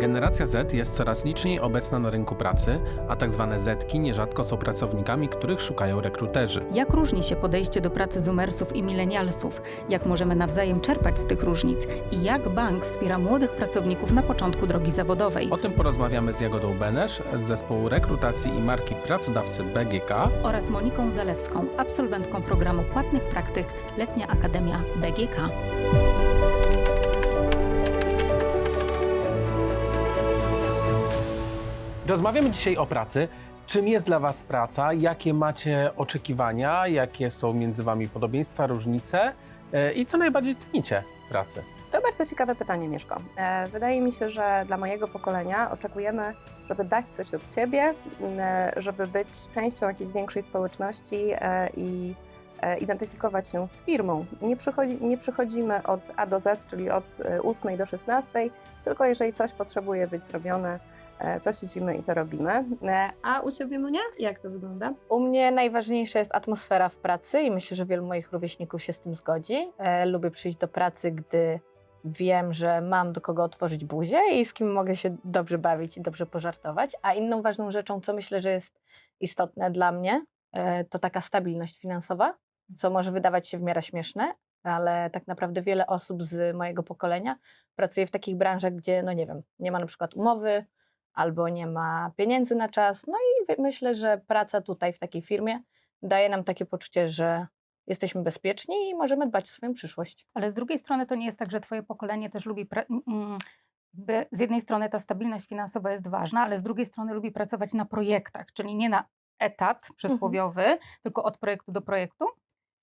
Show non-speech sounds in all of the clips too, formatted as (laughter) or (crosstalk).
Generacja Z jest coraz liczniej obecna na rynku pracy, a tak zwane Zetki nierzadko są pracownikami, których szukają rekruterzy. Jak różni się podejście do pracy zoomersów i milenialsów? Jak możemy nawzajem czerpać z tych różnic? I jak bank wspiera młodych pracowników na początku drogi zawodowej? O tym porozmawiamy z Jagodą Benesz z zespołu rekrutacji i marki pracodawcy BGK. Oraz Moniką Zalewską, absolwentką programu płatnych praktyk Letnia Akademia BGK. Rozmawiamy dzisiaj o pracy. Czym jest dla Was praca? Jakie macie oczekiwania? Jakie są między Wami podobieństwa, różnice? E, I co najbardziej cenicie pracy? To bardzo ciekawe pytanie, Mieszko. E, Wydaje mi się, że dla mojego pokolenia oczekujemy, żeby dać coś od siebie, e, żeby być częścią jakiejś większej społeczności i identyfikować się z firmą. Nie, przychodzi, nie przychodzimy od A do Z, czyli od e, 8 do 16, tylko jeżeli coś potrzebuje być zrobione, to siedzimy i to robimy. E, A u Ciebie, Monia, jak to wygląda? U mnie najważniejsza jest atmosfera w pracy i myślę, że wielu moich rówieśników się z tym zgodzi. E, lubię przyjść do pracy, gdy wiem, że mam do kogo otworzyć buzię i z kim mogę się dobrze bawić i dobrze pożartować. A inną ważną rzeczą, co myślę, że jest istotne dla mnie, e, to taka stabilność finansowa, co może wydawać się w miarę śmieszne, ale tak naprawdę wiele osób z mojego pokolenia pracuje w takich branżach, gdzie, no nie wiem, nie ma na przykład umowy, albo nie ma pieniędzy na czas. No i myślę, że praca tutaj w takiej firmie daje nam takie poczucie, że jesteśmy bezpieczni i możemy dbać o swoją przyszłość. Ale z drugiej strony to nie jest tak, że twoje pokolenie też lubi. Pra- mm, by z jednej strony ta stabilność finansowa jest ważna, ale z drugiej strony lubi pracować na projektach, czyli nie na etat przysłowiowy, tylko od projektu do projektu.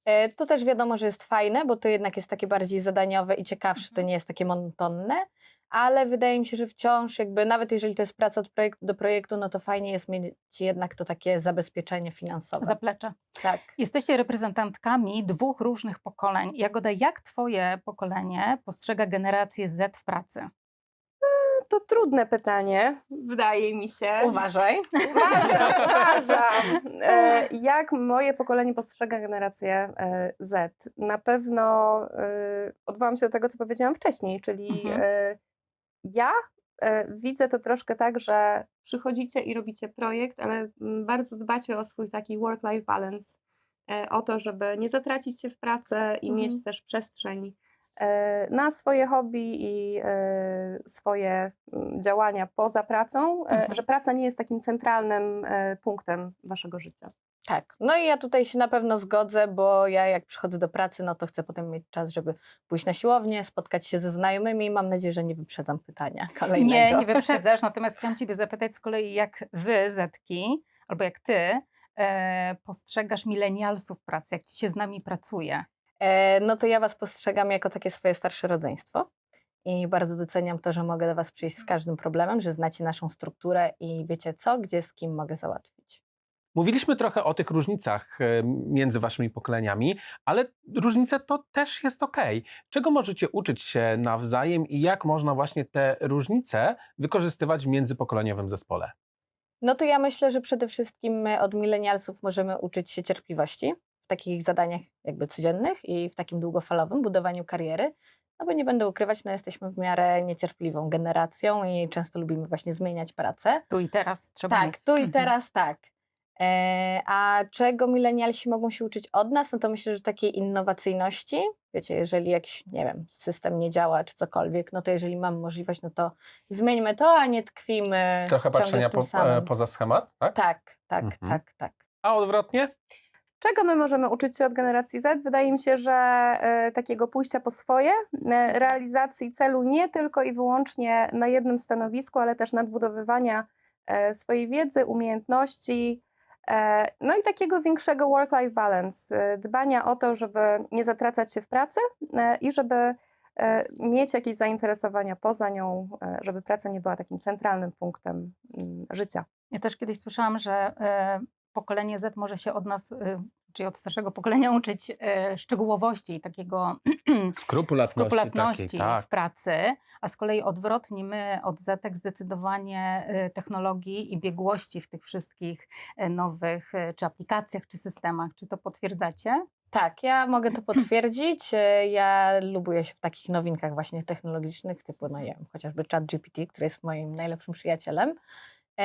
E, To też wiadomo, że jest fajne, bo to jednak jest takie bardziej zadaniowe i ciekawsze, to Mhm. nie jest takie monotonne, ale wydaje mi się, że wciąż jakby nawet jeżeli to jest praca od projektu do projektu, no to fajnie jest mieć jednak to takie zabezpieczenie finansowe. Zaplecze. tak. Jesteście reprezentantkami dwóch różnych pokoleń. Jagoda, jak twoje pokolenie postrzega generację Z w pracy? To trudne pytanie, wydaje mi się. Uważaj. Uważam, uważam. (laughs) E, Jak moje pokolenie postrzega generację e, Z? Na pewno e, odwołam się do tego, co powiedziałam wcześniej, czyli Mhm. e, ja e, widzę to troszkę tak, że przychodzicie i robicie projekt, ale mm, bardzo dbacie o swój taki work-life balance, e, o to, żeby nie zatracić się w pracę i Mhm. mieć też przestrzeń na swoje hobby i e, swoje mm, działania poza pracą, e, Mhm. że praca nie jest takim centralnym e, punktem waszego życia. Tak. No i ja tutaj się na pewno zgodzę, bo ja jak przychodzę do pracy, no to chcę potem mieć czas, żeby pójść na siłownię, spotkać się ze znajomymi i mam nadzieję, że nie wyprzedzam pytania (laughs) kolejnego. Nie, nie wyprzedzasz. Natomiast chciałam Ciebie zapytać z kolei, jak Wy, Zetki, albo jak Ty, e, postrzegasz milenialsów pracy, jak Ci się z nami pracuje? E, no to ja was postrzegam jako takie swoje starsze rodzeństwo i bardzo doceniam to, że mogę do was przyjść z każdym problemem, że znacie naszą strukturę i wiecie co, gdzie, z kim mogę załatwić. Mówiliśmy trochę o tych różnicach e, między waszymi pokoleniami, ale różnice to też jest ok. Czego możecie uczyć się nawzajem i jak można właśnie te różnice wykorzystywać w międzypokoleniowym zespole? No to ja myślę, że przede wszystkim my od milenialsów możemy uczyć się cierpliwości w takich zadaniach jakby codziennych i w takim długofalowym budowaniu kariery. No bo nie będę ukrywać, no jesteśmy w miarę niecierpliwą generacją i często lubimy właśnie zmieniać pracę. Tu i teraz trzeba Tak, mieć. tu i Mhm. teraz tak. E, a czego milenialsi mogą się uczyć od nas? No to myślę, że takiej innowacyjności. Wiecie, jeżeli jakiś, nie wiem, system nie działa czy cokolwiek, no to jeżeli mamy możliwość, no to zmieńmy to, a nie tkwimy Trochę patrzenia w tym po, e, samym. poza schemat, tak? Tak, tak, Mhm. tak, tak. A odwrotnie? Czego my możemy uczyć się od generacji Z? Wydaje mi się, że e, takiego pójścia po swoje, realizacji celu nie tylko i wyłącznie na jednym stanowisku, ale też nadbudowywania e, swojej wiedzy, umiejętności, e, no i takiego większego work-life balance, dbania o to, żeby nie zatracać się w pracy i żeby mieć jakieś zainteresowania poza nią, żeby praca nie była takim centralnym punktem życia. Ja też kiedyś słyszałam, że pokolenie Z może się od nas, e, czyli od starszego pokolenia uczyć e, szczegółowości i takiego Skrupulatności. (clears throat) skrupulatności takiej, tak. w pracy, a z kolei odwrotnie my od Zetek zdecydowanie e, technologii i biegłości w tych wszystkich nowych czy aplikacjach, czy systemach. Czy to potwierdzacie? Tak, ja mogę to potwierdzić. Ja lubuję się w takich nowinkach właśnie technologicznych, typu, no nie wiem, chociażby ChatGPT, który jest moim najlepszym przyjacielem. E,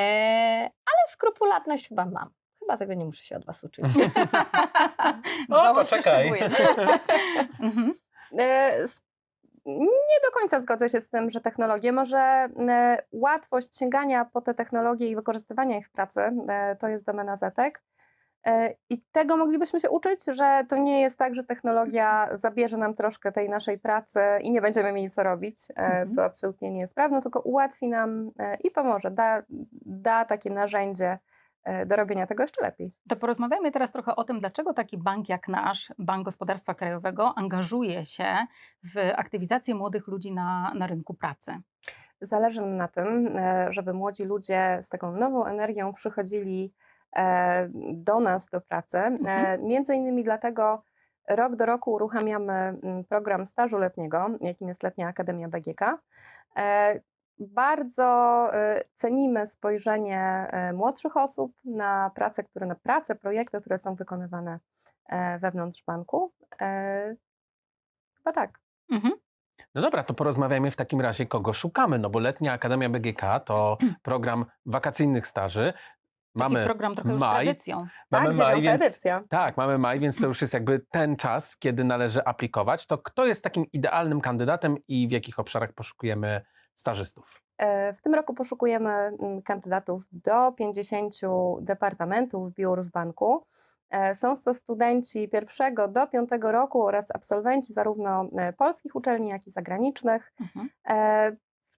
ale skrupulatność chyba mam. Chyba tego nie muszę się od was uczyć. (laughs) Dbała poczekaj. (laughs) Mhm. E, Nie do końca zgodzę się z tym, że technologie, może e, łatwość sięgania po te technologie i wykorzystywania ich w pracy e, to jest domena zetek. I tego moglibyśmy się uczyć, że to nie jest tak, że technologia zabierze nam troszkę tej naszej pracy i nie będziemy mieli co robić, Mhm. co absolutnie nie jest prawdą, tylko ułatwi nam i pomoże, da, da takie narzędzie do robienia tego jeszcze lepiej. To porozmawiajmy teraz trochę o tym, dlaczego taki bank jak nasz, Bank Gospodarstwa Krajowego, angażuje się w aktywizację młodych ludzi na, na rynku pracy. Zależy nam na tym, e, żeby młodzi ludzie z taką nową energią przychodzili e, do nas do pracy. E, Mhm. Między innymi dlatego rok do roku uruchamiamy mm, program stażu letniego, jakim jest Letnia Akademia BGK. Bardzo e, cenimy spojrzenie e, młodszych osób na pracę, które, na pracę, projekty, które są wykonywane e, wewnątrz banku. E, Chyba tak. Mhm. No dobra, to porozmawiajmy w takim razie, kogo szukamy, no bo Letnia Akademia BGK to (clears throat) program wakacyjnych staży. Taki Mamy program trochę już z maj, tradycją. mamy tak, maj, więc edycja. Tak, mamy maj, więc to (clears throat) już jest jakby ten czas, kiedy należy aplikować. To kto jest takim idealnym kandydatem i w jakich obszarach poszukujemy stażystów? E, W tym roku poszukujemy mm, kandydatów do 50 departamentów biur w banku. E, Są to studenci pierwszego do piątego roku oraz absolwenci zarówno e, polskich uczelni, jak i zagranicznych. Mhm.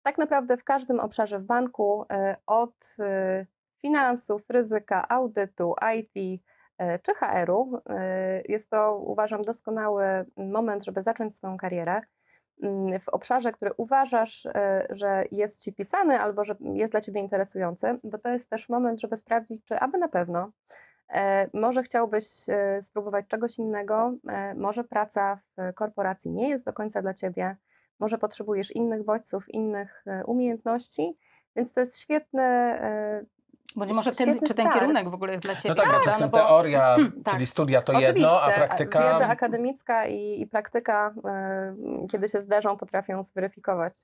Tak naprawdę w każdym obszarze w banku, od finansów, ryzyka, audytu, IT czy HR-u. Jest to, uważam, doskonały moment, żeby zacząć swoją karierę w obszarze, który uważasz, e, że jest ci pisany albo że jest dla ciebie interesujący, bo to jest też moment, żeby sprawdzić, czy aby na pewno. E, Może chciałbyś e, spróbować czegoś innego, może praca w korporacji nie jest do końca dla ciebie, może potrzebujesz innych bodźców, innych umiejętności, więc to jest świetny. Bądź może ten, czy ten start. kierunek w ogóle jest dla No Ciebie, tak, bo prawda? czasem No bo teoria, (clears throat) tak. czyli studia to Oczywiście, jedno, a praktyka... wiedza akademicka i, i praktyka, e, kiedy się zderzą, potrafią zweryfikować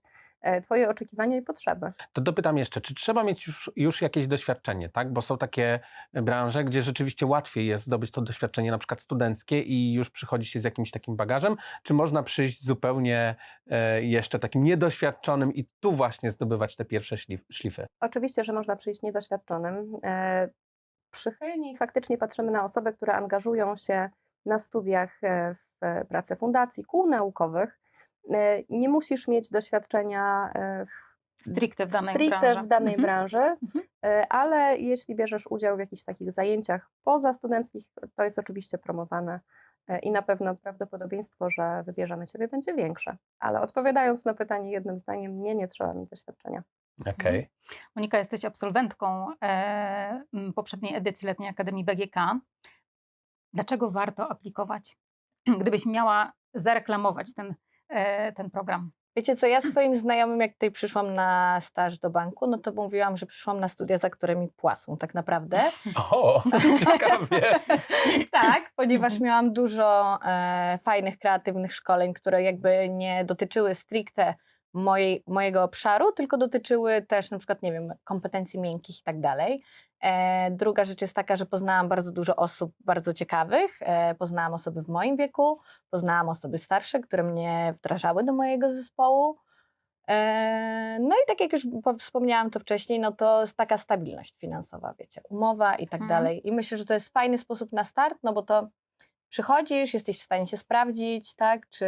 Twoje oczekiwania i potrzeby. To dopytam jeszcze, czy trzeba mieć już, już jakieś doświadczenie, tak? Bo są takie branże, gdzie rzeczywiście łatwiej jest zdobyć to doświadczenie, na przykład studenckie i już przychodzi się z jakimś takim bagażem, czy można przyjść zupełnie e, jeszcze takim niedoświadczonym i tu właśnie zdobywać te pierwsze szlif, szlify? Oczywiście, że można przyjść niedoświadczonym. E, Przychylniej faktycznie patrzymy na osoby, które angażują się na studiach e, w pracę fundacji, kół naukowych. E, Nie musisz mieć doświadczenia e, w stricte w danej stricte branży. w danej Mhm. branży, Mhm. e, ale jeśli bierzesz udział w jakichś takich zajęciach pozastudenckich, to jest oczywiście promowane i na pewno prawdopodobieństwo, że wybierzemy Ciebie będzie większe. Ale odpowiadając na pytanie jednym zdaniem, nie, nie trzeba mieć doświadczenia. Okej. Monika, jesteś absolwentką e, poprzedniej edycji Letniej Akademii BGK. Dlaczego warto aplikować? (clears throat) Gdybyś miała zareklamować ten, ten program. Wiecie co, ja swoim znajomym, jak tutaj przyszłam na staż do banku, no to mówiłam, że przyszłam na studia, za które mi płacą tak naprawdę. O, (laughs) ciekawie. (laughs) tak, ponieważ Mhm. miałam dużo e, fajnych, kreatywnych szkoleń, które jakby nie dotyczyły stricte mojej, mojego obszaru, tylko dotyczyły też na przykład, nie wiem, kompetencji miękkich i tak dalej. E, druga rzecz jest taka, że poznałam bardzo dużo osób bardzo ciekawych. E, poznałam osoby w moim wieku, poznałam osoby starsze, które mnie wdrażały do mojego zespołu. E, No i tak jak już po- wspomniałam to wcześniej, no to jest taka stabilność finansowa, wiecie, umowa i tak Mhm. dalej. I myślę, że to jest fajny sposób na start, no bo to przychodzisz, jesteś w stanie się sprawdzić, tak, czy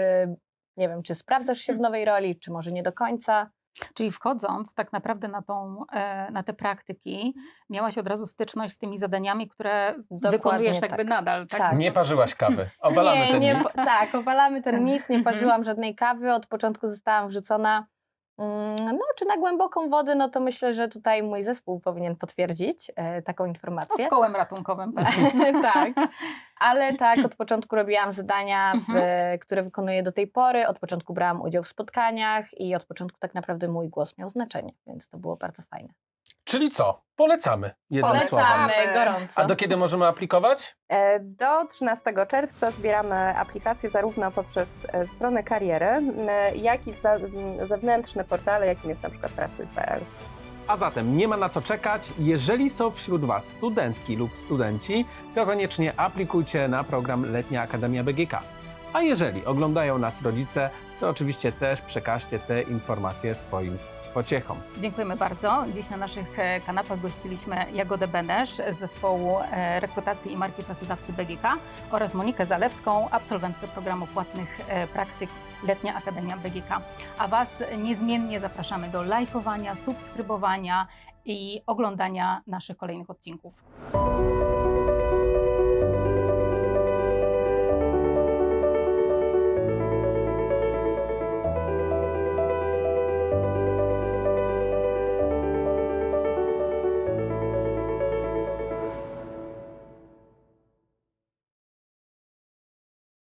nie wiem, czy sprawdzasz się w nowej roli, czy może nie do końca. Czyli wchodząc tak naprawdę na, tą, e, na te praktyki, miałaś od razu styczność z tymi zadaniami, które wykonujesz jakby tak. nadal. Tak? Tak. Nie parzyłaś kawy. Obalamy nie, ten nie, mit. Tak, obalamy ten mit, nie Mhm. parzyłam żadnej kawy, od początku zostałam wrzucona no, czy na głęboką wodę, no to myślę, że tutaj mój zespół powinien potwierdzić e, taką No, informację. z kołem ratunkowym. (laughs) tak, ale tak, od początku robiłam zadania, w, Mhm. które wykonuję do tej pory, od początku brałam udział w spotkaniach i od początku tak naprawdę mój głos miał znaczenie, więc to było bardzo fajne. Czyli co? Polecamy. Jednym słowem. Polecamy gorąco. A do kiedy możemy aplikować? E, Do 13 czerwca zbieramy aplikacje zarówno poprzez e, stronę kariery, m, jak i za, z- zewnętrzne portale, jakim jest na przykład pracuj.pl. A zatem nie ma na co czekać. Jeżeli są wśród Was studentki lub studenci, to koniecznie aplikujcie na program Letnia Akademia BGK. A jeżeli oglądają nas rodzice, to oczywiście też przekażcie te informacje swoim pociechom. Dziękujemy bardzo. Dziś na naszych e, kanapach gościliśmy Jagodę Benesz z zespołu e, rekrutacji i marki pracodawcy BGK oraz Monikę Zalewską, absolwentkę programu płatnych e, praktyk Letnia Akademia BGK. A Was niezmiennie zapraszamy do lajkowania, subskrybowania i oglądania naszych kolejnych odcinków.